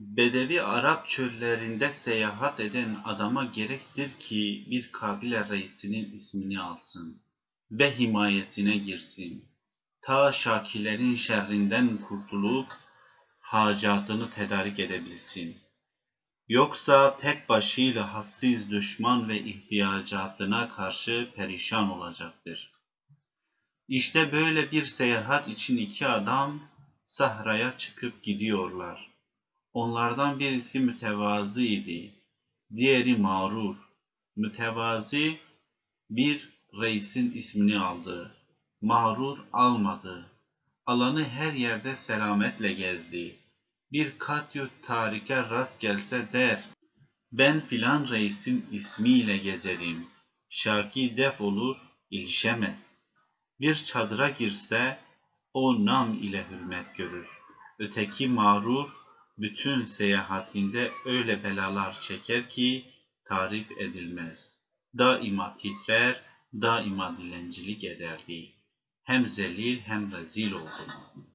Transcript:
Bedevi Arap çöllerinde seyahat eden adama gerektir ki bir kabile reisinin ismini alsın ve himayesine girsin. Ta şakilerin şerrinden kurtulup hacatını tedarik edebilsin. Yoksa tek başıyla hadsiz düşman ve ihtiyacatına karşı perişan olacaktır. İşte böyle bir seyahat için iki adam sahraya çıkıp gidiyorlar. Onlardan birisi mütevazi idi, diğeri mağrur. Mütevazi bir reisin ismini aldı, mağrur almadı. Alanı her yerde selametle gezdi. Bir katyu tarike rast gelse der, ben filan reisin ismiyle gezerim. Şaki def olur, ilişemez. Bir çadıra girse, o nam ile hürmet görür. Öteki mağrur, bütün seyahatinde öyle belalar çeker ki tarif edilmez. Daima titrer, daima dilencilik ederdi. Hem zelil hem rezil oldu.